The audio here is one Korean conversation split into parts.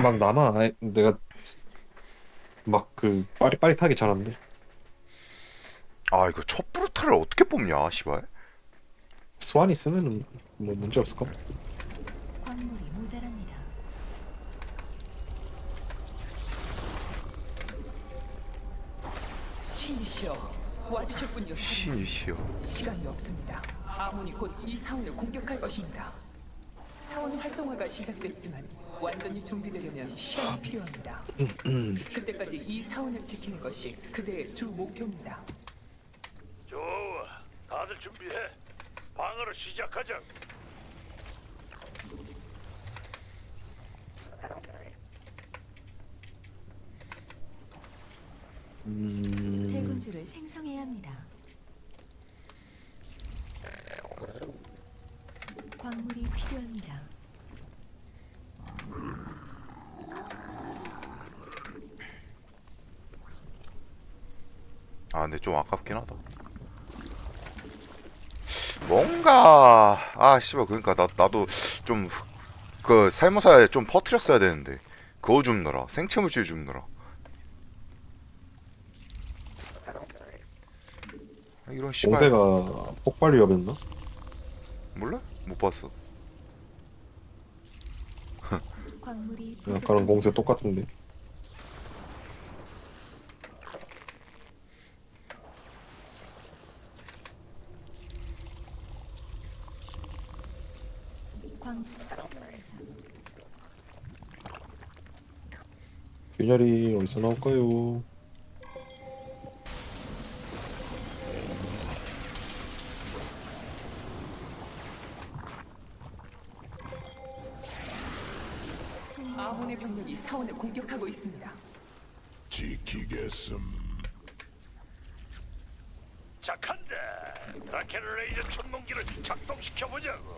막 남아 아예 내가 막 그 빠릿빠릿하게 잘하는데 아 이거 첫 브루탈을 어떻게 뽑냐 씨발 스완이 쓰면은 뭐 문제 없을까? 광물이 모자랍니다. 신이시여 와주셨군요. 신이시여 시간이 없습니다. 아몬이 곧 이 사원을 공격할 것입니다. 사원 활성화가 시작됐지만 완전히 준비되려면 시간이 필요합니다. 그때까지 이 사원을 지키는 것이 그대의 주 목표입니다. 좋아, 다들 준비해. 방어를 시작하자. 음... 대군주를 생성해야 합니다. 광물이 필요합니다. 아 근데 좀 아깝긴 하다. 뭔가 아 씨발 그러니까 나 나도 좀 그 살모사에 좀 퍼트렸어야 되는데. 그거 좀 넣어라. 생체 물질 좀 넣어라. 아, 이런 씨발. 공세가 폭발 위협이었나? 몰라? 못 봤어. 광물이 아까랑 공세 똑같은데 광 균열이 어디서 나올까요? 아몬의 병력이 사원을 공격하고 있습니다. 지키겠음. 착한데. 라켓 레이저 천문기를 작동시켜 보자고.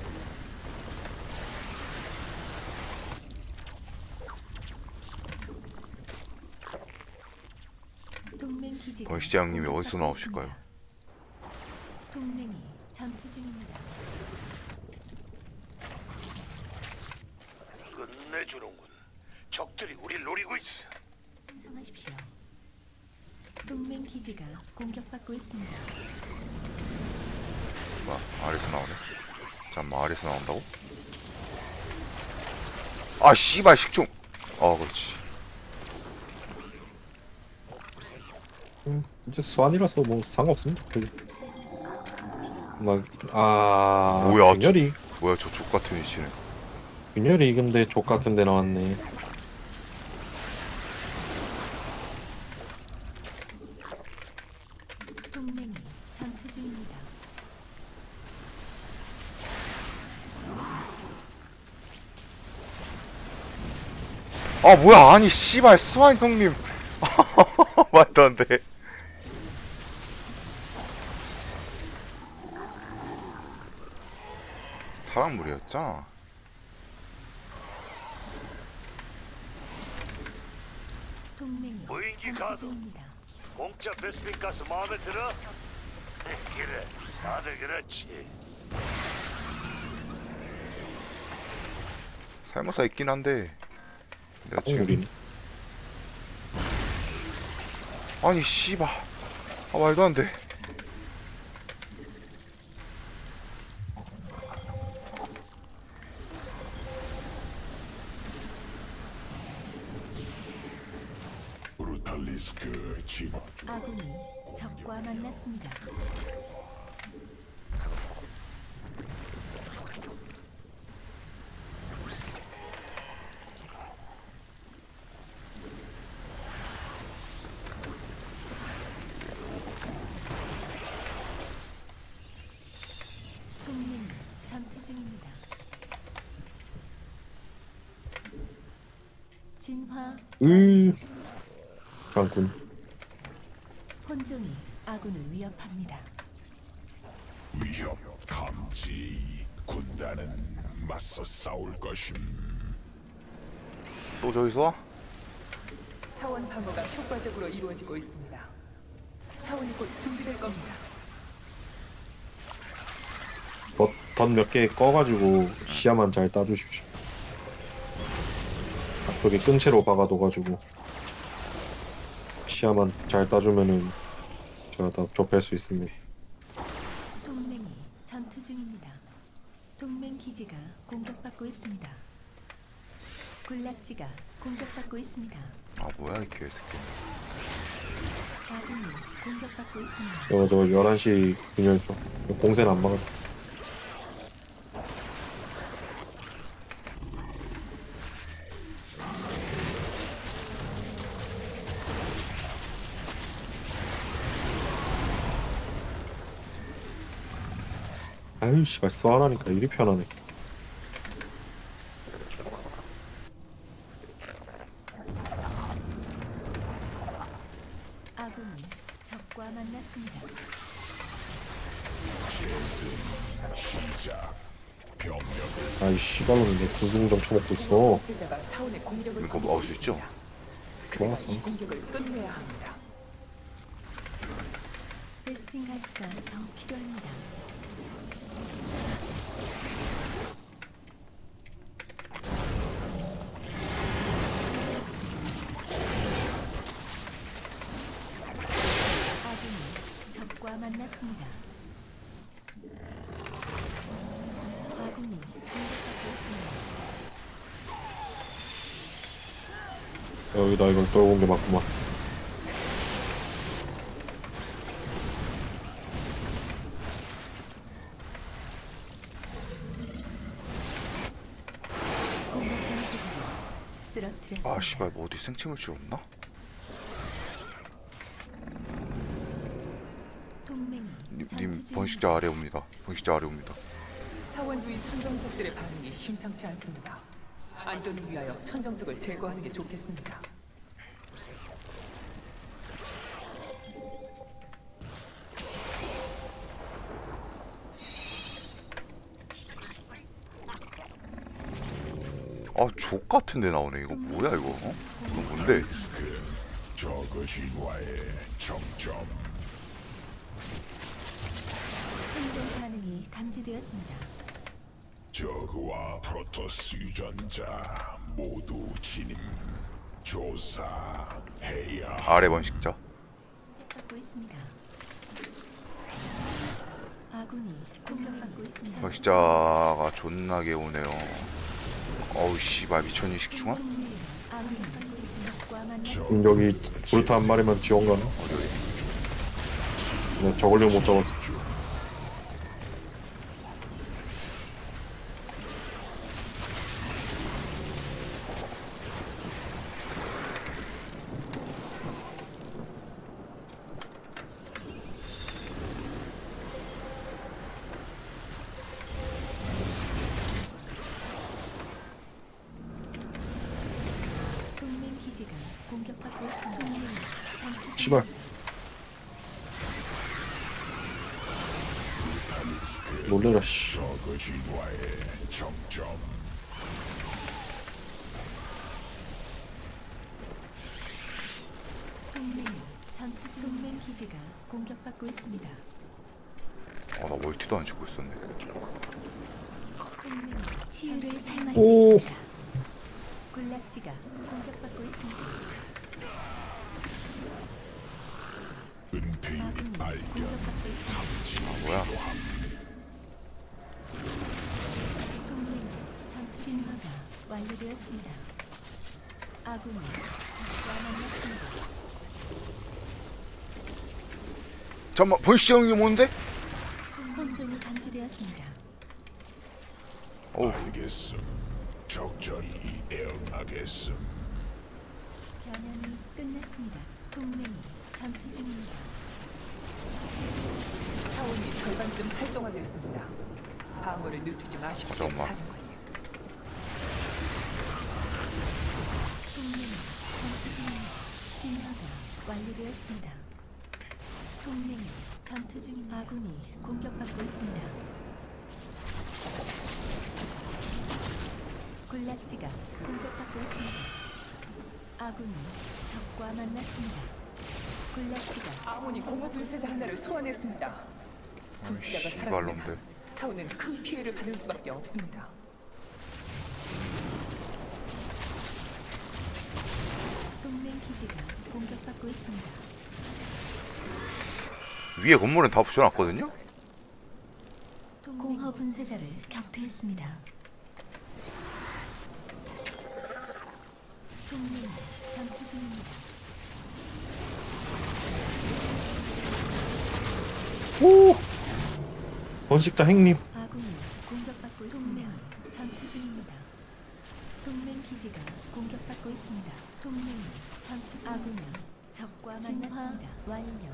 기지가 어, 어디서 나오실까요? 동맹이 전투 중입니다. 끝내주는군. 적들이 우릴 노리고 있어. 생성하십시오. 동맹 기지가 공격받고 있습니다. 뭐 아래서 나오네 잠깐만 아래서 나온다고? 아 씨발 식충 아 그렇지 음, 이제 스완이라서 뭐 상관없습니다. 별로 막아 뭐야, 균열이. 뭐야 저 족같은 위치네. 균열이 근데 족 같은 데 나왔네. 동맹이 전투 중입니다. 아 뭐야 아니 씨발 스와인 형님. 말도 안돼 사랑물이었잖아 동맹이 무인기 가도. 중입니다. 공짜 베스핀 가스 마음에 들어? 그래, 다들 그렇지. 살모사 있긴 한데 내가 지금 우리는 아니 씨발 아 말도 안돼 중입니다. 진화 혼종이 아군을 위협합니다. 위협 감지. 군단은 맞서 싸울 것임. 또 저기서 와? 사원 방어가 효과적으로 이루어지고 있습니다. 사원이 곧 준비될 겁니다. 덧몇 개 꺼가지고 시야만 잘 따주십시오 앞쪽에 끈 채로 박아둬가지고 시야만 잘 따주면은 제가 다 좁힐 수 있습니다. 동맹이 전투 중입니다. 동맹 기지가 공격받고 있습니다. 군락지가 공격받고 있습니다. 아 뭐야 이 개새끼 아군이 공격받고 있습니다. 저거 저 11시 균열표 공세는 안 막아. 아유 씨발 쏘하나니까 이리 편하네. 아군이 적과 만났습니다. 시작. 병력을 아이 씨발로는 내 구승정 쳐먹고 있어. 분쇄자가 사원의 공격을 이거 막을 수 있죠? 좋았어. 이 공격을 끝내야 합니다. 베스핀 가스가 더 필요합니다. 아군이 적과 만났습니다. 아군이 공격받고 있습니다. 여기다 이걸 온게 맞구만. 아 씨발 뭐 어디 생체물질 없나? 님. 번식자 아래 옵니다 번식자 아래 옵니다 사원주의 천정석들의 반응이 심상치 않습니다. 안전을 위하여 천정석을 제거하는 게 좋겠습니다. 아 족 같은 데 나오네 이거 뭐야 이거 어? 이거 뭔데? 그 저그신화의 정점. 행동 반응이 감지되었습니다. 저그와 프로토스 유전자 모두 진임. 조사해야 아래 번식자 공격받고 있습니다. 아군이 공격받고 있습니다. 번식자가 존나게 오네요 어우 씨발 미천이 식충아? 아군이 적과 만났습니다. 지금 여기 볼트 한 마리만 지원? 어디 어디 그냥 저걸로 못 잡았어. 동맹 기지가 공격받고 있습니다. 동맹이 전투 중- 씨발. 놀래라 씨. 전투 중 동맹 기지가 공격받고 있습니다. 아 나 멀티도 안 찍고 있었네 동맹이 치유를 오. 수 있습니다. 군락지가 공격받고 있습니다. 은폐인이 아 뭐야 동맹 전투 진화가 완료되었습니다. 아군이 적과 만났습니다. 잠깐만 번식자 형이 뭔데? 혼종이 감지되었습니다. 어우 알겠음. 적절히 대응하겠음. 변형이 끝났습니다. 동맹이 전투 중입니다. 절반쯤 활성화되었습니다. 방어를 늦추지 마십시오, 잠깐만. 사령관님. 동맹이 전투 중입니다. 진화가 완료되었습니다. 동맹이 전투 중입니다. 아군이 공격받고 있습니다. 군락지가 공격받고 있습니다. 아군이 적과 만났습니다. 군락지가 아몬이 공허 분쇄자 하나를 소환했습니다. 분쇄자가 씨발놈들. 살아나면 사원은 큰 피해를 받을 수밖에 없습니다. 공격받고 있습니다. 위에 건물은 다 붙여놨거든요? 공허 분쇄자를 격퇴했습니다. 동맹 전투 중입니다. 오! 번식자 행님. 아군이 공격받고 있습니다. 동맹 전투 중입니다. 동맹 기지가 공격받고 있습니다. 동맹 전투 중입니다. 아군이 적과 만났습니다. 완료.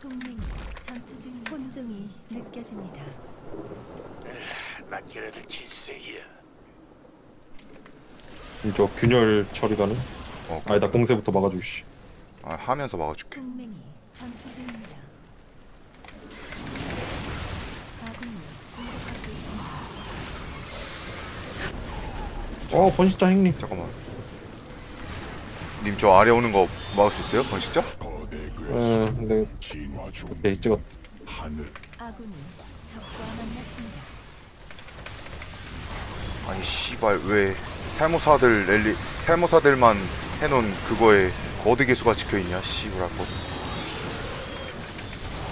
동맹 전투 중입니다. 혼종이 느껴집니다. 나 걔네들 질색이야. 저 균열 처리가는. 어, 그, 아니다 공세부터 막아주고 씨. 아, 하면서 막아줄게. 동맹이 전투 중입니다. 아군이 공격받고 있습니다. 어 번식자 행님. 잠깐만. 님 저 아래 오는 거 막을 수 있어요? 번식자? 에 괴수 근데 찍었. 하늘 아군이 적과 만났습니다. 아니 씨발 왜 살모사들 랠리 살모사들만 해놓은 그거에 거대 개수가 찍혀있냐 씨발 거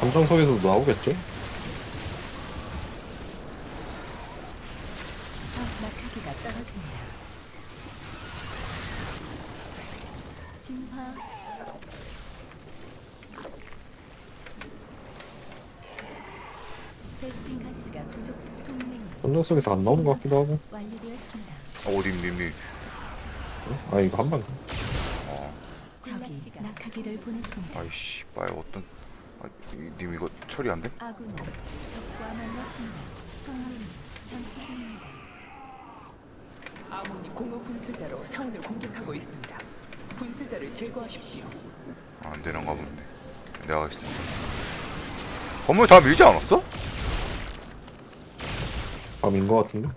감정석에서도 나오겠죠? 적 낙하기가 떨어집니다. 진화 베스핀 가스가 부족 동맹이 감정석에서 안 나오는 것 같기도 하고. 완료되었습니다. 어디 님님 아 이거 한 방. 적이 낙하기를 보냈습니다. 아이 씨발 어떤 아, 이- 님 이거 처리 안 돼? 아군이 적과 만났습니다. 동맹이 전투 중입니다. 아몬이 공허 분쇄자로 사원을 공격하고 있습니다. 분쇄자를 제거하십시오. 아, 안 되는가 본데 내가 하겠습니다 건물 다 밀지 않았어? 밤인 것 같은데.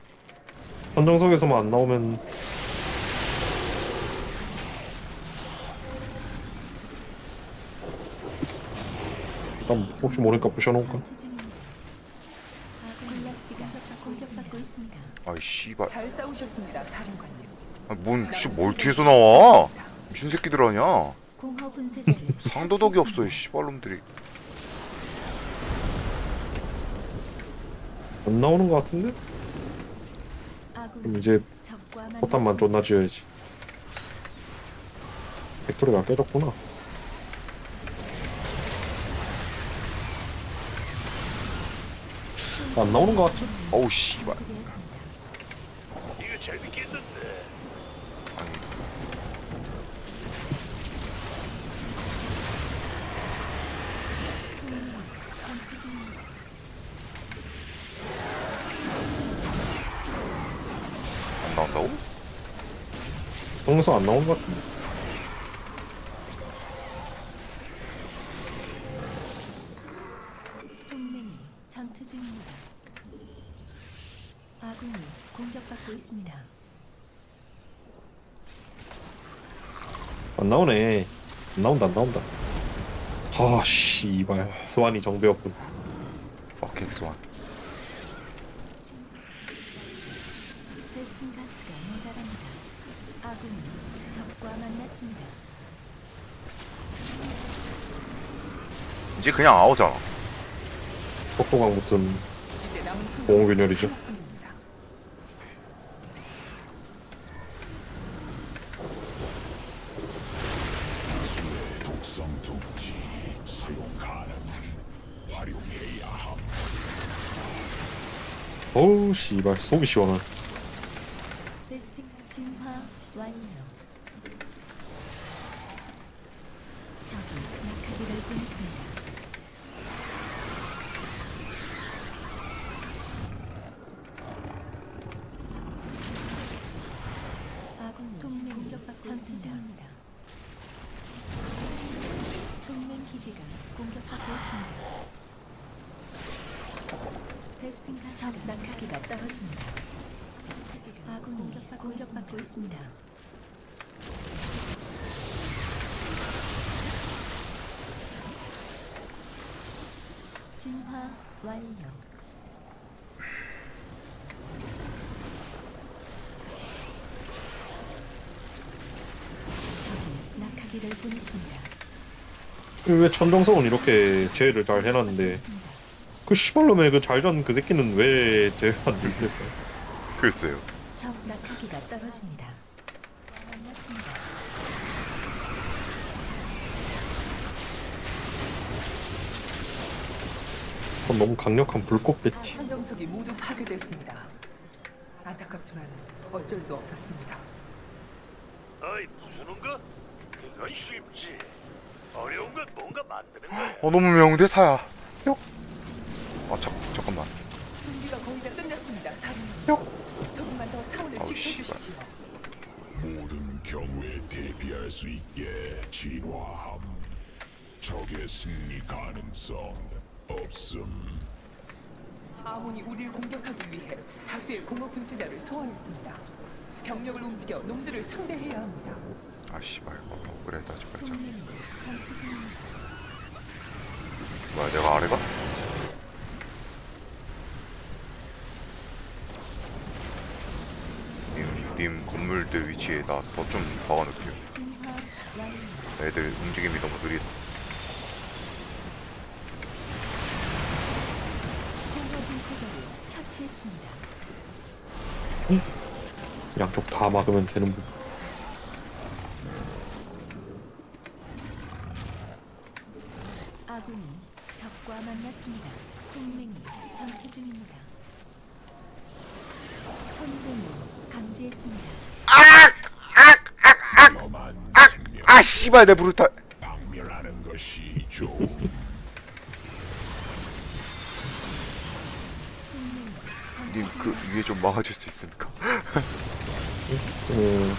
감정석에서만 안 나오면 일단 혹시 모르니까 부셔놓을까? 아이 씨발 잘 싸우셨습니다, 사령관님. 아, 뭔 씨 뭘 뒤에서 나와 미친 새끼들 공허 분쇄자를 상도덕이 없어 이. 씨발놈들이 안 나오는 것 같은데? 그럼 이제 적과 포탄만 만났습니다. 존나 지어야지. 벡토리가 깨졌구나. 안 나오는 것 같지? 어우 씨발. 이거 재밌겠는데. 안 나온다고? 동영상 안 나오는 것 같은데. 동맹이 전투 중입니다. 아군이 공격받고 있습니다. 안 나오네. 안 나온다, 안 나온다. 아, 씨발. 스완이 정배였군. 빡엑스완 베스핀 가스가 모자랍니다. 아군이 적과 만났습니다. 이제 그냥 아오잖아 속도강 붙은 함 어우, 씨발. 속이 시원한. 낙하기가 떨어집니다. 아군이 공격받고 있습니다. 진화 완료. 적이 낙하기를 보냈습니다. 그 왜 천정석은 이렇게 제외를 잘 해놨는데 그 시발놈의 그 잘전 그 새끼는 왜 제외 안 됐을까? 글쎄요. 적 낙하기가 떨어집니다. 만났습니다. 그건 너무 강력한 불꽃 배티. 천정석이 모두 파괴됐습니다. 안타깝지만 어쩔 수 없었습니다. 어이 부수는 거? 그건 쉽지. 어려운 건 뭔가 만드는 거야. 어 너무 명대 사야. 아 잠, 잠깐만. 준비가 거의 다 끝났습니다. 사령님. 조금만 더 사원을 아우, 지켜주십시오. 모든 경우에 대비할 수 있게 진화함. 적의 승리 가능성 없음. 아몬이 우리를 공격하기 위해 다수의 공허 분쇄자를 소환했습니다. 병력을 움직여 놈들을 상대해야 합니다. 아 씨발. 어, 그래 나 빨리 자. 동맹이 전투 중입니다. 뭐야 내가 아래가? 님, 님 건물들 위치에 나 더 좀 박아놓을게요. 애들 움직임이 너무 느리다. 처치했습니다. 양쪽 다 막으면 되는 부. 아군이 적과 만났습니다. 동맹이 전투 중입니다. 혼종을 감지했습니다. 위험한 생명 아 씨발 내 브루탈. 박멸하는 것이 좋음. 동맹이 전투 님그 위에 좀 막아줄 수 있습니까? 음,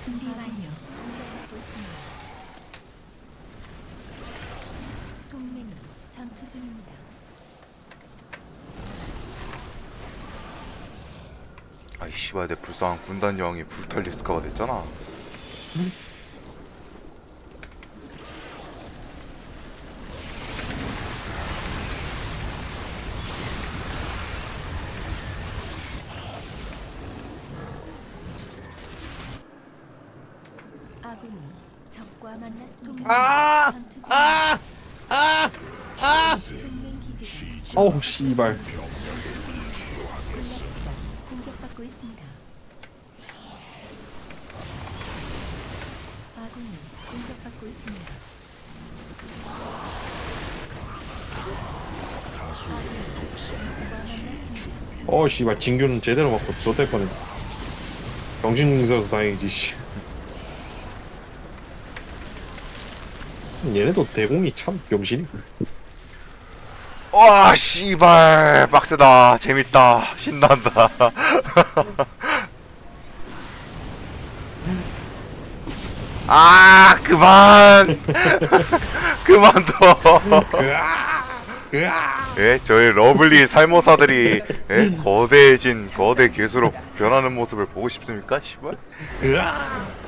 준비 완료. 동맹이 전투 중입니다. 아이 씨발 내 불쌍한 군단 여왕이 브루탈리스카가 됐잖아. 아군이 적과 만났습니다. 전투 중입니다. 동맹 기지가 어우 씨발. 군락지가 공격받고 있습니다. 아군이 공격받고 있습니다. 적과 어 씨발 진규는 제대로 맞고 또될 뻔했네. 정신승리여서 다행이지 씨. 얘네도 대공이 참 병신이. 와 씨발 빡세다 재밌다 신난다. 아 그만 그만둬. 예, 저희 러블리 살모사들이 예, 거대해진 거대 괴수로 변하는 모습을 보고 싶습니까? 으아!